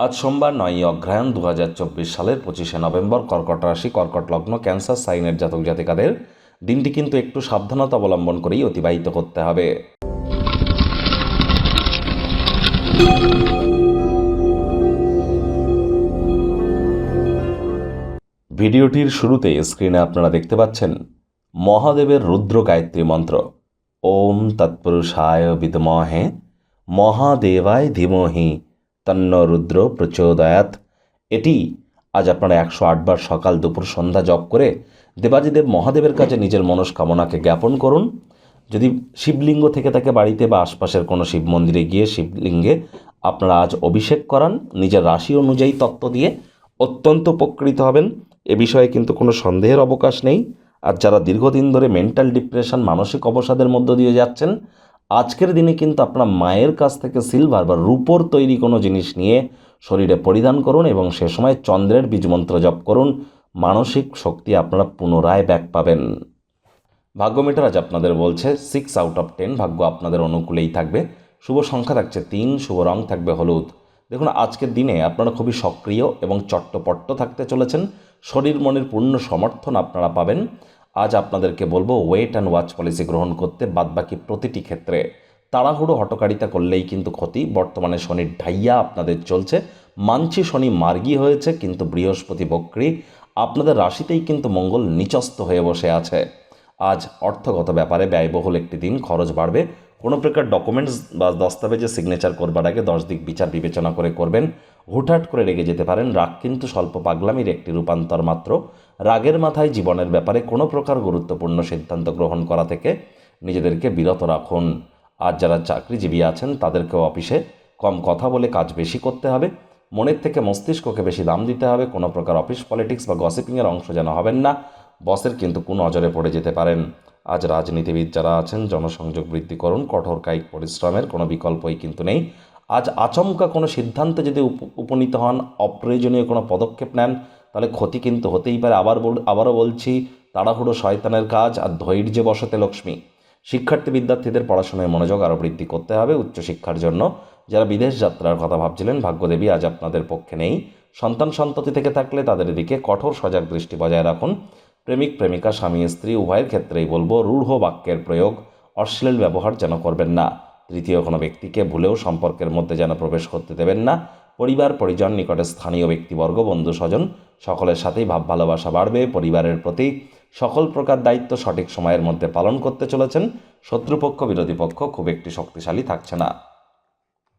আজ সোমবার নয়ই অগ্রহায়ণ দু সালের পঁচিশে নভেম্বর কর্কট রাশি, কর্কট লগ্ন, ক্যান্সার, সাইনের জাতক জাতিকাদের। দিনটি কিন্তু একটু সাবধানতা অবলম্বন করেই অতিবাহিত করতে হবে। ভিডিওটির শুরুতে স্ক্রিনে আপনারা দেখতে পাচ্ছেন মহাদেবের রুদ্র গায়ত্রী মন্ত্র। ওম তৎপুরুষায় বিদমহে মহাদেবায় ধীমহি তন্ন রুদ্র প্রচোদয়াত। এটি আজ আপনারা একশো আটবার সকাল দুপুর সন্ধ্যা জপ করে দেবাজিদেব মহাদেবের কাছে নিজের মনস্কামনাকে জ্ঞাপন করুন। যদি শিবলিঙ্গ থেকে থাকে বাড়িতে বা আশপাশের কোনো শিব মন্দিরে গিয়ে শিবলিঙ্গে আপনারা আজ অভিষেক করান, নিজের রাশি অনুযায়ী তত্ত্ব দিয়ে অত্যন্ত উপকৃত হবেন। এ বিষয়ে কিন্তু কোনো সন্দেহের অবকাশ নেই। আর যারা দীর্ঘদিন ধরে মেন্টাল ডিপ্রেশন মানসিক অবসাদের মধ্য দিয়ে যাচ্ছেন আজকের দিনে কিন্তু আপনার মায়ের কাছ থেকে সিলভার বা রূপোর তৈরি কোনো জিনিস নিয়ে শরীরে পরিধান করুন এবং সে সময় চন্দ্রের বীজমন্ত্র জপ করুন। মানসিক শক্তি আপনারা পুনরায় ব্যাক পাবেন। ভাগ্যমিটার আজ আপনাদের বলছে সিক্স আউট অফ টেন ভাগ্য আপনাদের অনুকূলেই থাকবে। শুভ সংখ্যা থাকছে তিন, শুভ রং থাকবে হলুদ। দেখুন, আজকের দিনে আপনারা খুবই সক্রিয় এবং চট্টপট্ট থাকতে চলেছেন। শরীর মনের পূর্ণ সমর্থন আপনারা পাবেন। আজ আপনাদেরকে বলব ওয়েট অ্যান্ড ওয়াচ পলিসি গ্রহণ করতে বাদবাকি প্রতিটি ক্ষেত্রে। তাড়াহুড়ো হটকারিতা করলেই কিন্তু ক্ষতি। বর্তমানে শনির ঢাইয়া আপনাদের চলছে। মানছি শনি মার্গী হয়েছে, কিন্তু বৃহস্পতি বক্রী। আপনাদের রাশিতেই কিন্তু মঙ্গল নিচস্ত হয়ে বসে আছে। আজ অর্থগত ব্যাপারে ব্যয়বহুল একটি দিন, খরচ বাড়বে। কোনো প্রকার ডকুমেন্টস বা দস্তাবেজে সিগনেচার করবার আগে দশ দিক বিচার বিবেচনা করে করবেন। হুটহাট করে রেগে যেতে পারেন। রাগ কিন্তু স্বল্প পাগলামির একটি রূপান্তর মাত্র। রাগের মাথায় জীবনের ব্যাপারে কোনো প্রকার গুরুত্বপূর্ণ সিদ্ধান্ত গ্রহণ করা থেকে নিজেদেরকে বিরত রাখুন। আর যারা চাকরিজীবী আছেন, তাদেরকেও অফিসে কম কথা বলে কাজ বেশি করতে হবে। মনের থেকে মস্তিষ্ককে বেশি দাম দিতে হবে। কোনো প্রকার অফিস পলিটিক্স বা গসিপিংয়ের অংশ যেন হবেন না। বসের কিন্তু কোন নজরে পড়ে যেতে পারেন। আজ রাজনীতিবিদ যারা আছেন, জনসংযোগ বৃদ্ধি করুন, কঠোর কায়িক পরিশ্রমের কোনো বিকল্পই কিন্তু নেই। আজ আচমকা কোনো সিদ্ধান্তে যদি উপ- উপনীত হন, অপ্রয়োজনীয় কোনো পদক্ষেপ নেন, তাহলে ক্ষতি কিন্তু হতেই পারে। আবার বল, আবারও বলছি, তাড়াহুড়ো শয়তানের কাজ আর ধৈর্যে বসতে লক্ষ্মী। শিক্ষার্থী বিদ্যার্থীদের পড়াশোনায় মনোযোগ আরও বৃদ্ধি করতে হবে উচ্চশিক্ষার জন্য। যারা বিদেশ যাত্রার কথা ভাবছিলেন, ভাগ্যদেবী আজ আপনাদের পক্ষে নেই। সন্তান সন্ততি থেকে থাকলে তাদের দিকে কঠোর সজাগ দৃষ্টি বজায় রাখুন। প্রেমিক, প্রেমিকা, স্বামী, স্ত্রী, উভয়ের ক্ষেত্রেই বলব, রূঢ় বাক্যের প্রয়োগ অশ্লীল ব্যবহার যেন করবেন না। তৃতীয় কোনো ব্যক্তিকে ভুলেও সম্পর্কের মধ্যে যেন প্রবেশ করতে দেবেন না। পরিবার, পরিজন, নিকটে স্থানীয় ব্যক্তিবর্গ, বন্ধু, স্বজন, সকলের সাথেই ভাব, ভালোবাসা বাড়বে। পরিবারের প্রতি সকল প্রকার দায়িত্ব সঠিক সময়ের মধ্যে পালন করতে চলেছেন। শত্রুপক্ষ, বিরোধী পক্ষ খুব একটি শক্তিশালী থাকছে না।